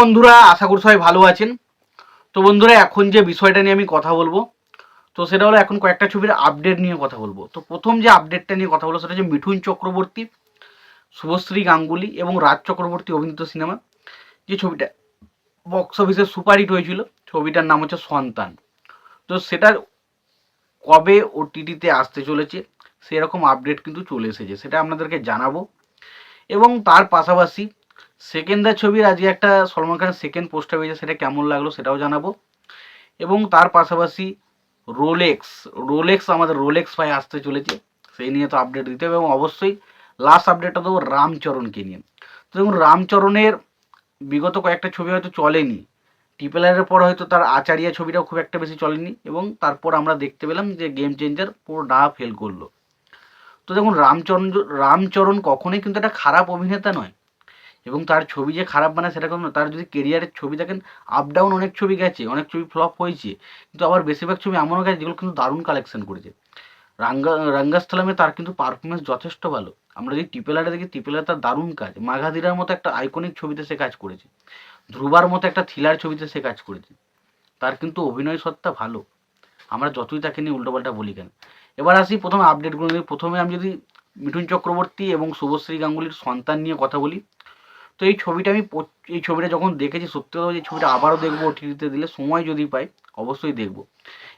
বন্ধুরা, আশা করি সবাই ভালো আছেন। তো বন্ধুরা, এখন যে বিষয়টা নিয়ে আমি কথা বলব, তো সেটা হলো এখন কয়েকটা ছবির আপডেট নিয়ে কথা বলব। তো প্রথম যে আপডেটটা নিয়ে কথা বলব, সেটা হচ্ছে মিঠুন চক্রবর্তী, শুভশ্রী গাঙ্গুলি এবং রাজ চক্রবর্তী অভিনীত সিনেমা। যে ছবিটা বক্স অফিসে সুপারহিট হয়েছিল, ছবিটার নাম হচ্ছে সন্তান। তো সেটা কবে ওটিটিতে আসতে চলেছে, সেরকম আপডেট কিন্তু চলে এসেছে, সেটা আপনাদেরকে জানাব। এবং তার পাশাপাশি সেকেন্ডার ছবির আজকে একটা সলমান খানের সেকেন্ড পোস্টার পেয়েছে সেটা কেমন লাগল সেটাও জানাব। এবং তার পাশাপাশি রোলেক্স রোলেক্স আমাদের রোলেক্স ভাই আসতে চলেছে, সেই নিয়ে তো আপডেট দিতে হবে এবং অবশ্যই লাস্ট আপডেটটা দেবো রামচরণকে নিয়ে। তো দেখুন, রামচরণের বিগত কয়েকটা ছবি হয়তো চলেনি টিপেলারের পর হয়তো তার আচারিয়া ছবিটাও খুব একটা বেশি চলেনি, এবং তারপর আমরা দেখতে পেলাম যে গেম চেঞ্জার পুরো ডা ফেল করল। তো দেখুন, রামচরণ রামচরণ কখনোই কিন্তু একটা খারাপ অভিনেতা নয় এবং তার ছবি যে খারাপ বানায় সেটা কোনো। তার যদি কেরিয়ারের ছবি দেখেন আপ ডাউন অনেক ছবি গেছে, অনেক ছবি ফ্লপ হয়েছে, কিন্তু আবার বেশিরভাগ ছবি এমনও গেছে যেগুলো কিন্তু দারুণ কালেকশন করেছে। রাঙ্গা, রাঙ্গাস্থলামে তার কিন্তু পারফরমেন্স যথেষ্ট ভালো। আমরা যদি টিপেলারে দেখি টিপেলার তার দারুণ কাজ। মাঘাদিরার মতো একটা আইকনিক ছবিতে সে কাজ করেছে। ধ্রুবার মতো একটা থ্রিলার ছবিতে সে কাজ করেছে। তার কিন্তু অভিনয় সত্তা ভালো। আমরা যতই তাকে নিয়ে উল্টোপাল্টা বলি কেন। এবার আসি প্রথম আপডেটগুলো নিয়ে। প্রথমে আমি যদি মিঠুন চক্রবর্তী এবং শুভশ্রী গাঙ্গুলির সন্তান নিয়ে কথা বলি। তো এই ছবিটা আমি এই ছবিটা যখন দেখেছি, সত্যি কথা এই ছবিটা আবারও দেখব ওটিটিতে দিলে সময় যদি পাই, অবশ্যই দেখব।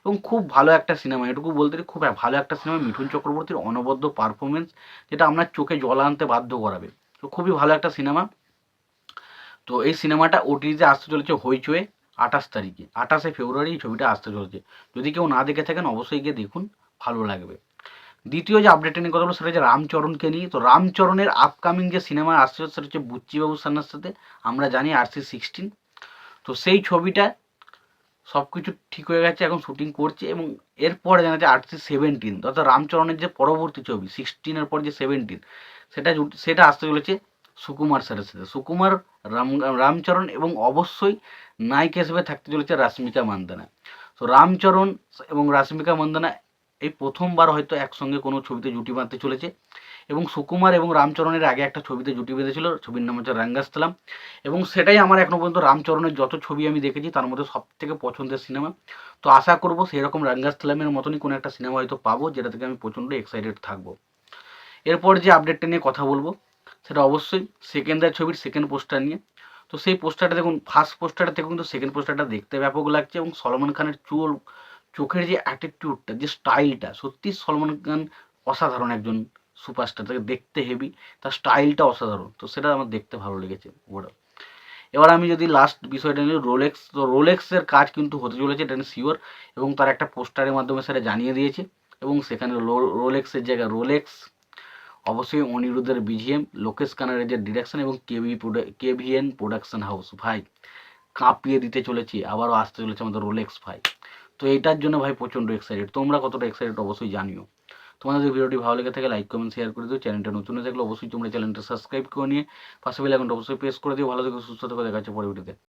এবং খুব ভালো একটা সিনেমা, এটুকু বলতে খুব ভালো একটা সিনেমা মিঠুন চক্রবর্তীর অনবদ্য পারফরমেন্স যেটা আপনার চোখে জল আনতে বাধ্য করাবে। তো খুবই ভালো একটা সিনেমা। তো এই সিনেমাটা ওটিটিতে আসতে চলেছে হইচয়ে আঠাশ তারিখে, আঠাশে ফেব্রুয়ারি ছবিটা আসতে চলেছে। যদি কেউ না দেখে থাকেন, অবশ্যই গিয়ে দেখুন, ভালো লাগবে। দ্বিতীয় যে আপডেট নিয়ে কথা বলব সেটা হচ্ছে রামচরণকে নিয়ে। তো রামচরণের আপকামিং যে সিনেমা আসছে সেটা হচ্ছে বুচ্চিবাবু সান্নার সাথে, আমরা জানি আরসি সিক্সটিন তো সেই ছবিটা সব কিছু ঠিক হয়ে গেছে, এখন শুটিং করছে এবং এরপরে জানা যাচ্ছে আরসি সেভেন্টিন অর্থাৎ রামচরণের যে পরবর্তী ছবি সিক্সটিনের পর যে সেভেন্টিন সেটা সেটা আসতে চলেছে সুকুমার স্যারের সাথে। সুকুমার, রাম, রামচরণ এবং অবশ্যই নায়িকা হিসেবে থাকতে চলেছে রাশ্মিকা মান্দানা। তো রামচরণ এবং রাশ্মিকা মান্দানা এই প্রথমবার হয়তো একসঙ্গে কোনো ছবিতে জুটি বাঁধতে চলেছে। এবং সুকুমার এবং রামচরণের আগে একটা ছবিতে জুটি বেঁধেছিল, ছবির নাম হচ্ছে রাঙ্গাস্থলাম। এবং সেটাই আমার এখনও পর্যন্ত রামচরণের যত ছবি আমি দেখেছি, তার মধ্যে সব থেকে পছন্দের সিনেমা। তো আশা করব সেরকম রাঙ্গাস্থলামের মতনই কোনো একটা সিনেমা হয়তো পাবো, যেটা থেকে আমি প্রচণ্ড এক্সাইটেড থাকব। এরপর যে আপডেটটা নিয়ে কথা বলব, সেটা অবশ্যই সেকেন্ডার ছবির সেকেন্ড পোস্টার নিয়ে। তো সেই পোস্টারটা দেখুন ফার্স্ট পোস্টারটা থেকে কিন্তু সেকেন্ড পোস্টারটা দেখতে ব্যাপক লাগছে এবং সলমান খানের চুল চোখের যে অ্যাটিটিউডটা যে স্টাইলটা সত্যি সলমান খান অসাধারণ একজন সুপারস্টার তাকে দেখতে হেভি তার স্টাইলটা অসাধারণ। তো সেটা আমার দেখতে ভালো লেগেছে ওরা এবার আমি যদি লাস্ট বিষয়টা নিই রোলেক্স তো রোলেক্সের কাজ কিন্তু হতে চলেছে, এটা শিওর এবং তার একটা পোস্টারের মাধ্যমে সেটা জানিয়ে দিয়েছে, এবং সেখানে রোলেক্সের জায়গায় রোলেক্স অবশ্যই অনিরুদ্ধের বিজিএম লোকেশ কানারের যে ডিরেকশন এবং কেভি কেভিএন প্রোডাকশন হাউস ভাই, কাঁপিয়ে দিতে চলেছে, আবারও আসতে চলেছে আমাদের রোলেক্স ভাই। তো এটার জন্য ভাই প্রচণ্ড এক্সাইটেড তোমরা কতটা এক্সাইটেড অবশ্যই জানিও। তোমাদের ভিডিওটি ভালো লেগে থাকে লাইক কমেন্ট শেয়ার করে দিও। চ্যানেলটা নতুন থাকলে অবশ্যই তোমরা চ্যানেলটা সাবস্ক্রাইব করে নিয়ে পাশে বেল আইকনটা অবশ্যই প্রেস করে দিও। ভালো থেকে, সুস্থ থেকে, দেখা হচ্ছে পরে ভিডিওতে